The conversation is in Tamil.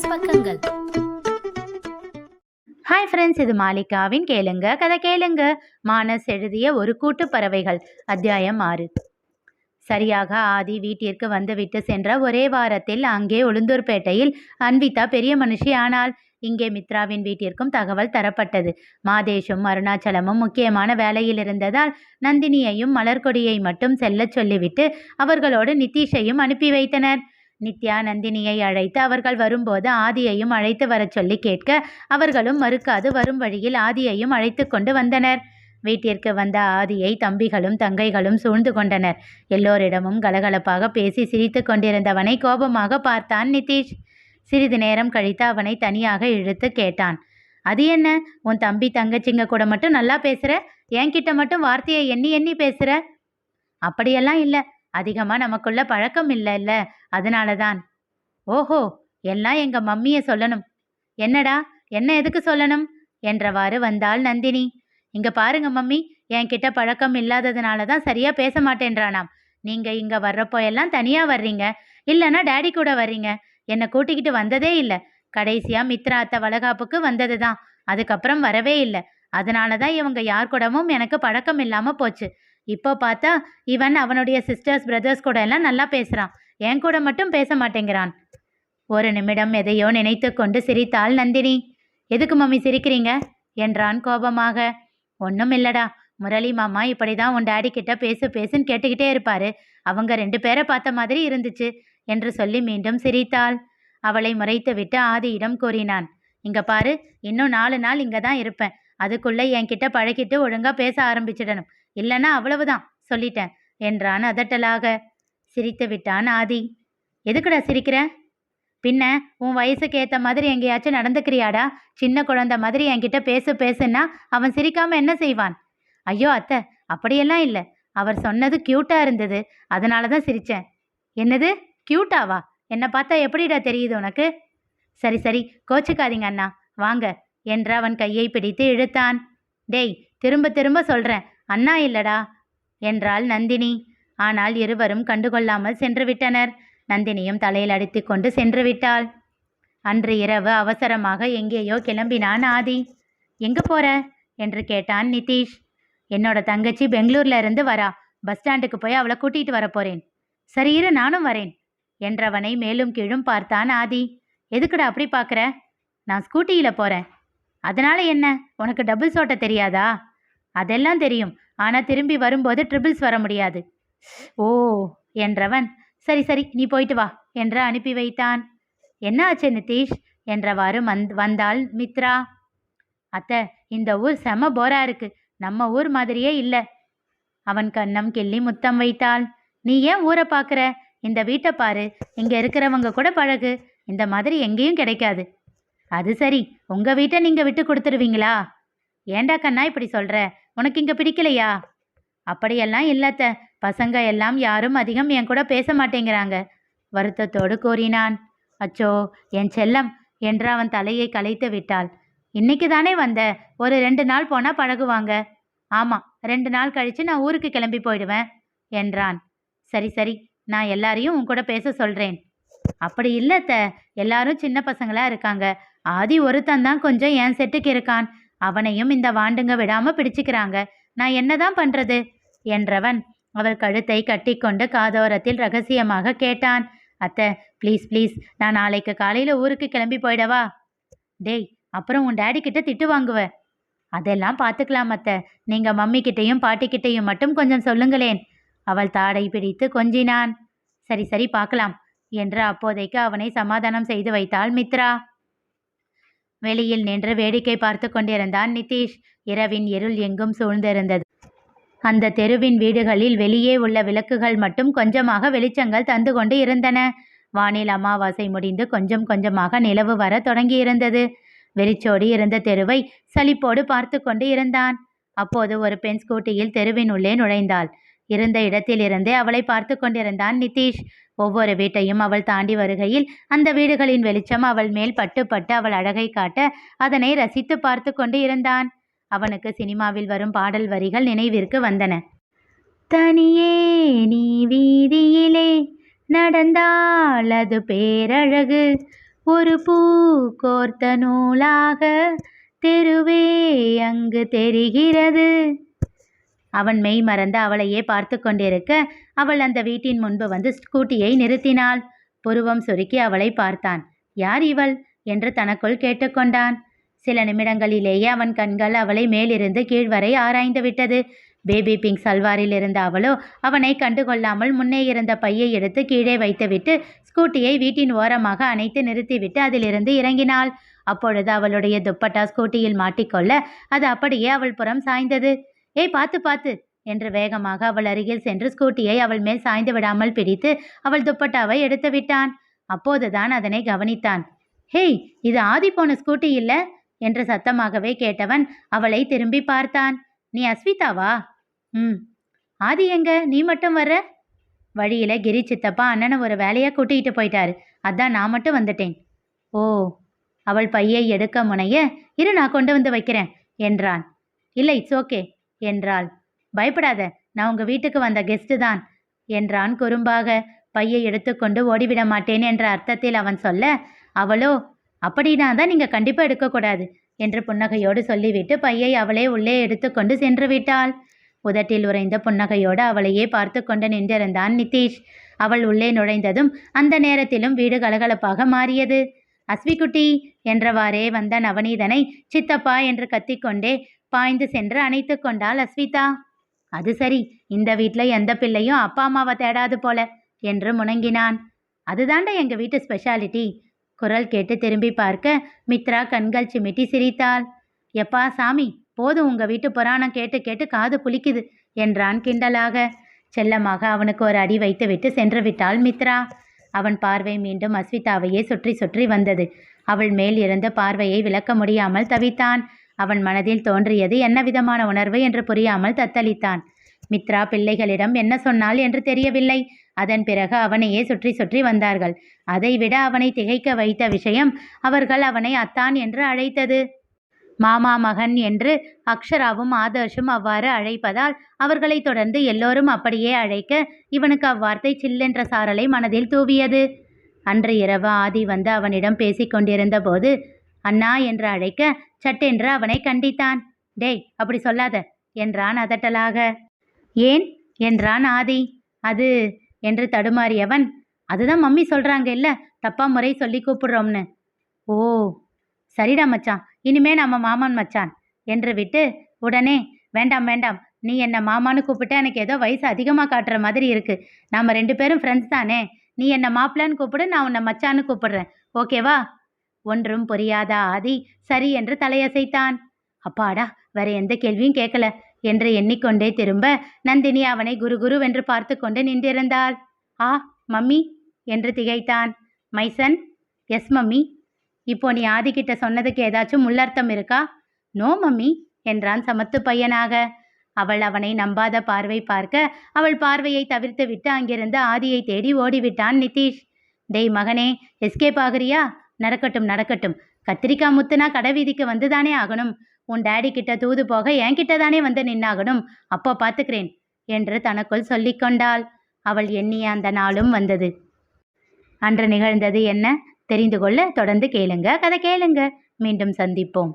பிசினஸ் பக்கங்கள். ஹாய் ஃப்ரெண்ட்ஸ் இது மாலிகாவின் கேளுங்க கதை கேளுங்க. மானஸ் எழுதிய ஒரு கூட்டு பறவைகள் அத்தியாயம் ஆறு. சரியாக ஆதி வீட்டிற்கு வந்துவிட்டு சென்ற ஒரே வாரத்தில் அங்கே உளுந்தூர்பேட்டையில் அன்விதா பெரிய மனுஷி ஆனால் இங்கே மித்ராவின் வீட்டிற்கும் தகவல் தரப்பட்டது. மாதேஷும் அருணாச்சலமும் முக்கியமான வேலையில் இருந்ததால் நந்தினியையும் மலர்கொடியை மட்டும் செல்லச் சொல்லிவிட்டு அவர்களோடு நிதிஷையும் அனுப்பி வைத்தனர். நித்யா நந்தினியை அழைத்து அவர்கள் வரும்போது ஆதியையும் அழைத்து வரச் சொல்லி கேட்க அவர்களும் மறுக்காது வரும் வழியில் ஆதியையும் அழைத்து கொண்டு வந்தனர். வீட்டிற்கு வந்த ஆதியை தம்பிகளும் தங்கைகளும் சூழ்ந்து கொண்டனர். எல்லோரிடமும் கலகலப்பாக பேசி சிரித்து கொண்டிருந்தவனை கோபமாக பார்த்தான் நிதிஷ். சிறிது நேரம் கழித்து அவனை தனியாக இழுத்து கேட்டான். அது என்ன? உன் தம்பி தங்கச்சிங்க கூட மட்டும் நல்லா பேசுற? என்கிட்ட மட்டும் வார்த்தையை எண்ணி எண்ணி பேசுற? அப்படியெல்லாம் இல்லை. அதிகமாக நமக்குள்ள பழக்கம் இல்லை இல்லை. அதனால தான் ஓஹோ எல்லாம் எங்க மம்மியை சொல்லணும். என்னடா என்ன எதுக்கு சொல்லணும்? என்றவாறு வந்தாள் நந்தினி. இங்க பாருங்க மம்மி என்கிட்ட பழக்கம் இல்லாததுனால தான் சரியா பேச மாட்டேன்றானாம். நீங்க இங்க வர்றப்போ எல்லாம் தனியா வர்றீங்க. இல்லைன்னா டேடி கூட வர்றீங்க. என்னை கூட்டிக்கிட்டு வந்ததே இல்லை. கடைசியா மித்ரா அத்தை வளகாப்புக்கு வந்தது தான் அதுக்கப்புறம் வரவே இல்லை. அதனால தான் இவங்க யார் கூடவும் எனக்கு பழக்கம் இல்லாம போச்சு. இப்போ பார்த்தா இவன் அவனுடைய சிஸ்டர்ஸ் பிரதர்ஸ் கூட எல்லாம் நல்லா பேசுறான். என் கூட மட்டும் பேச மாட்டேங்கிறான். ஒரு நிமிடம் எதையோ நினைத்து கொண்டு சிரித்தாள் நந்தினி. எதுக்கு மம்மி சிரிக்கிறீங்க? என்றான் கோபமாக. ஒன்றும் இல்லடா. முரளி மாமா இப்படி தான் உன் டாடி கிட்ட பேசு பேசுன்னு கேட்டுக்கிட்டே இருப்பாரு. அவங்க ரெண்டு பேரை பார்த்த மாதிரி இருந்துச்சு என்று சொல்லி மீண்டும் சிரித்தாள். அவளை முறைத்துவிட்டு ஆதியிடம் கூறினான். இங்க பாரு இன்னும் நாலு நாள் இங்க தான் இருப்பேன். அதுக்குள்ளே என்கிட்ட பழகிட்டு ஒழுங்கா பேச ஆரம்பிச்சிடணும். இல்லைன்னா அவ்வளவுதான் சொல்லிட்டேன் என்றான் அதட்டலாக. சிரித்து விட்டான் ஆதி. எதுக்குடா சிரிக்கிற? பின்ன உன் வயசுக்கு ஏற்ற மாதிரி எங்கேயாச்சும் நடந்துக்கிறியாடா? சின்ன குழந்தை மாதிரி என்கிட்ட பேசு பேசுன்னா அவன் சிரிக்காம என்ன செய்வான்? ஐயோ அத்தை அப்படியெல்லாம் இல்லை. அவர் சொன்னது க்யூட்டாக இருந்தது. அதனால தான் சிரிச்சேன். என்னது? க்யூட்டாவா என்னை பார்த்தா எப்படிடா தெரியுது உனக்கு? சரி சரி. கோச்சுக்காதீங்க அண்ணா. வாங்க. என்று அவன் கையை பிடித்து இழுத்தான். டேய் திரும்ப திரும்ப சொல்றேன். அண்ணா இல்லடா. என்றாள் நந்தினி. ஆனால் இருவரும் கண்டுகொள்ளாமல் சென்று விட்டனர் நந்தினியும் தலையில் அடித்து கொண்டு சென்று விட்டாள் அன்று இரவு அவசரமாக எங்கேயோ கிளம்பினான் ஆதி. எங்கே போற? என்று கேட்டான் நிதிஷ். என்னோட தங்கச்சி பெங்களூர்ல இருந்து வரா. பஸ் ஸ்டாண்டுக்கு போய் அவளை கூட்டிட்டு வர போறேன். சரி இரு நானும் வரேன். என்றவனை மேலும் கீழும் பார்த்தான் ஆதி. எதுக்குடா அப்படி பார்க்குற நான் ஸ்கூட்டியில போறேன். அதனால என்ன? உனக்கு டபுள்ஸ் ஓட்ட தெரியாதா? அதெல்லாம் தெரியும். ஆனால் திரும்பி வரும்போது ட்ரிபிள்ஸ் வர முடியாது. ஓ என்றவன் சரி சரி நீ போயிட்டு வா என்று அனுப்பி வைத்தான். என்ன ஆச்சு நிதிஷ்? என்றவாறு வந் வந்தாள் மித்ரா. அத்தை இந்த ஊர் செம போரா இருக்கு. நம்ம ஊர் மாதிரியே இல்லை. அவன் கண்ணம் கிள்ளி முத்தம் வைத்தாள். நீ ஏன் ஊரை பார்க்குற இந்த வீட்டை பாரு. இங்க இருக்கிறவங்க கூட பழகு. இந்த மாதிரி எங்கேயும் கிடைக்காது. அது சரி. உங்க வீட்டை நீங்க விட்டு கொடுத்துருவீங்களா? ஏண்டா கண்ணா இப்படி சொல்ற? உனக்கு இங்க பிடிக்கலையா? அப்படியெல்லாம் இல்லத்த பசங்க எல்லாம் யாரும் அதிகம் என் கூட பேச மாட்டேங்கிறாங்க. வருத்தத்தோடு கூறினான். அச்சோ என் செல்லம் என்று அவன் தலையை கலைத்து விட்டாள். இன்னைக்கு தானே வந்த? ஒரு ரெண்டு நாள் போனா பழகுவாங்க ஆமா ரெண்டு நாள் கழிச்சு நான் ஊருக்கு கிளம்பி போயிடுவேன் என்றான். சரி சரி நான் எல்லாரையும் உன் கூட பேச சொல்றேன். அப்படி இல்லத்த எல்லாரும் சின்ன பசங்களா இருக்காங்க. ஆதி ஒருத்தன் தான் கொஞ்சம் என் செட்டுக்கு இருக்கான். அவனையும் இந்த வாண்டுங்க விடாம பிடிச்சுக்கிறாங்க. நான் என்னதான் பண்றது? என்றவன் அவள் கழுத்தை கட்டிக்கொண்டு காதோரத்தில் ரகசியமாக கேட்டான். அத்தை ப்ளீஸ் ப்ளீஸ் நான் நாளைக்கு காலையில் ஊருக்கு கிளம்பி போயிடவா? டேய் அப்புறம் உன் டேடி கிட்ட திட்டு வாங்குவ. அதெல்லாம் பார்த்துக்கலாம் அத்தை. நீங்க மம்மி கிட்டேயும் பாட்டி மட்டும் கொஞ்சம் சொல்லுங்களேன். அவள் தாடை பிடித்து கொஞ்சினான். சரி சரி பார்க்கலாம் என்று அப்போதைக்கு அவனை சமாதானம் செய்து வைத்தாள் மித்ரா. வெளியில் நின்று வேடிக்கை பார்த்து கொண்டிருந்தான் நிதிஷ். இரவின் இருள் எங்கும் சூழ்ந்திருந்தது. அந்த தெருவின் வீடுகளில் வெளியே உள்ள விளக்குகள் மட்டும் கொஞ்சமாக வெளிச்சங்கள் தந்து கொண்டு இருந்தன. வானில் அமாவாசை முடிந்து கொஞ்சம் கொஞ்சமாக நிலவு வர தொடங்கியிருந்தது. வெறிச்சோடி இருந்த தெருவை சலிப்போடு பார்த்து கொண்டு இருந்தான். அப்போது ஒரு பெண் ஸ்கூட்டியில் தெருவின் உள்ளே நுழைந்தாள். இருந்த இடத்திலிருந்தே அவளை பார்த்து கொண்டிருந்தான் நிதிஷ். ஒவ்வொரு வீட்டையும் அவள் தாண்டி வருகையில் அந்த வீடுகளின் வெளிச்சம் அவள் மேல் பட்டு பட்டு அவள் அழகை காட்ட அதனை ரசித்து பார்த்து கொண்டு இருந்தான். அவனுக்கு சினிமாவில் வரும் பாடல் வரிகள் நினைவிற்கு வந்தன. தனியே நீ வீதியிலே நடந்தால் அது பேரழகு. ஒரு பூ கோர்த்த நூலாக தெருவே அங்கு தெரிகிறது அவன் மெய் மறந்து அவளையே பார்த்து கொண்டிருக்க அவள் அந்த வீட்டின் முன்பு வந்து ஸ்கூட்டியை நிறுத்தினாள். புருவம் சுருக்கி அவளை பார்த்தான். யார் இவள்? என்று தனக்குள் கேட்டுக்கொண்டான் சில நிமிடங்களிலேயே அவன் கண்கள் அவளை மேலிருந்து கீழ் வரை ஆராய்ந்து விட்டது. பேபி பிங்க் சல்வாரில் இருந்த அவளோ அவனை கண்டுகொள்ளாமல் முன்னே இருந்த பையை எடுத்து கீழே வைத்துவிட்டு ஸ்கூட்டியை வீட்டின் ஓரமாக அணைத்து நிறுத்திவிட்டு அதிலிருந்து இறங்கினாள். அப்பொழுது அவளுடைய துப்பட்டா ஸ்கூட்டியில் மாட்டிக்கொள்ள அது அப்படியே அவள் புறம் சாய்ந்தது. ஏய் பார்த்து பார்த்து என்று வேகமாக அவள் அருகில் சென்று ஸ்கூட்டியை அவள் மேல் சாய்ந்து விடாமல் பிடித்து அவள் துப்பட்டாவை எடுத்து விட்டான். அப்போதுதான் அதனை கவனித்தான். ஹேய் இது ஆதி போன ஸ்கூட்டி இல்லை? என்று சத்தமாகவே கேட்டவன் அவளை திரும்பி பார்த்தான். நீ அஸ்விதாவா? ம். ஆதி எங்க? நீ மட்டும் வர்ற? வழியில கிரி சித்தப்பா அண்ணனை ஒரு வேலையா கூட்டிகிட்டு போயிட்டாரு. அதான் நான் மட்டும் வந்துட்டேன். ஓ. அவள் பையை எடுக்க முனைய இரு நான் கொண்டு வந்து வைக்கிறேன் என்றான். இல்லை இட்ஸ் ஓகே என்றாள். பயப்படாத நான் உங்க வீட்டுக்கு வந்த கெஸ்ட் தான் என்றான் குறும்பாக. பையை எடுத்துக்கொண்டு ஓடிவிட மாட்டேன் என்ற அர்த்தத்தில் அவன் சொல்ல அவளோ அப்படின்னா தான் நீங்கள் கண்டிப்பாக எடுக்கக்கூடாது என்று புன்னகையோடு சொல்லிவிட்டு பையை அவளே உள்ளே எடுத்துக்கொண்டு சென்று விட்டாள். உதட்டில் உறைந்த புன்னகையோடு அவளையே பார்த்து கொண்டு நின்றிருந்தான் நிதீஷ். அவள் உள்ளே நுழைந்ததும் அந்த நேரத்திலும் வீடு கலகலப்பாக மாறியது. அஸ்விக்குட்டி என்றவாறே வந்த நவநீதனை சித்தப்பா என்று கத்திக்கொண்டே பாய்ந்து சென்று அணைத்து கொண்டாள் அஸ்விதா. அது சரி இந்த வீட்டில் எந்த பிள்ளையும் அப்பா அம்மாவை தேடாது போல என்று முணங்கினான். அதுதாண்டா எங்கள் வீட்டு ஸ்பெஷாலிட்டி குரல் கேட்டு திரும்பி பார்க்க மித்ரா கண்கள் சிமிட்டி சிரித்தாள். எப்பா சாமி போதும். உங்க வீட்டு புராணம் கேட்டு கேட்டு காது புளிக்குது என்றான் கிண்டலாக. செல்லமாக அவனுக்கு ஒரு அடி வைத்துவிட்டு சென்று விட்டாள் மித்ரா. அவன் பார்வை மீண்டும் அஸ்விதாவையே சுற்றி சுற்றி வந்தது. அவள் மேல் இருந்த பார்வையை விளக்க முடியாமல் தவித்தான். அவன் மனதில் தோன்றியது என்ன விதமான உணர்வு என்று புரியாமல் தத்தளித்தான். மித்ரா பிள்ளைகளிடம் என்ன சொன்னாள் என்று தெரியவில்லை. அதன் பிறகு அவனையே சுற்றி சுற்றி வந்தார்கள். அதைவிட அவனை திகைக்க வைத்த விஷயம் அவர்கள் அவனை அத்தான் என்று அழைத்தது. மாமா மகன் என்று அக்ஷராவும் ஆதர்ஷும் அவ்வாறு அழைப்பதால் அவர்களை தொடர்ந்து எல்லோரும் அப்படியே அழைக்க இவனுக்கு அவ்வார்த்தை சில்லென்ற சாரலை மனதில் தூவியது. அன்று இரவு ஆதி வந்து அவனிடம் பேசிக்கொண்டிருந்த போது அண்ணா என்று அழைக்க சட்டென்று அவனை கண்டித்தான். டேய் அப்படி சொல்லாத என்றான் அதட்டலாக. ஏன்? என்றான் ஆதி. அது என்று தடுமாறியவன் அதுதான் மம்மி சொல்கிறாங்க இல்லை தப்பா முறை சொல்லி கூப்பிடுறோம்னு. ஓ சரிடா மச்சான் இனிமே நம்ம மாமன் மச்சான் என்று விட்டு உடனே வேண்டாம் வேண்டாம் நீ என்ன மாமான்னு கூப்பிட்டு எனக்கு ஏதோ வயசு அதிகமாக காட்டுற மாதிரி இருக்கு. நம்ம ரெண்டு பேரும் ஃப்ரெண்ட்ஸ் தானே நீ என்ன மாப்பிள்ளைன்னு கூப்பிடு நான் உன்னை மச்சான்னு கூப்பிடுறேன். ஓகேவா ஒன்றும் புரியாத ஆதி சரி என்று தலையசைத்தான். அப்பாடா வேற எந்த கேள்வியும் கேட்கல என்று எண்ணிக்கொண்டே திரும்ப நந்தினி அவனை குரு குருவென்று பார்த்து கொண்டு நின்றிருந்தாள். ஆ மம்மி என்று திகைத்தான். மைசன் எஸ் மம்மி இப்போ நீ ஆதிக்கிட்ட சொன்னதுக்கு ஏதாச்சும் உள்ளர்த்தம் இருக்கா? நோ மம்மி என்றான் சமத்து பையனாக. அவள் அவனை நம்பாத பார்வை பார்க்க அவள் பார்வையை தவிர்த்து விட்டு அங்கிருந்து ஆதியை தேடி ஓடிவிட்டான் நிதிஷ். டெய் மகனே எஸ்கேப் ஆகுறியா? நடக்கட்டும் நடக்கட்டும். கத்திரிக்காய் முத்துனா கடை வீதிக்கு வந்துதானே ஆகணும். உன் டேடி கிட்ட தூது போக என்கிட்ட தானே வந்து நின்னாகணும். அப்போ பார்த்துக்கிறேன் என்று தனக்குள் சொல்லிக்கொண்டாள் அவள் எண்ணிய அந்த நாளும் வந்தது. அன்று நிகழ்ந்தது என்ன? தெரிந்து கொள்ள தொடர்ந்து கேளுங்க. கதை கேளுங்க. மீண்டும் சந்திப்போம்.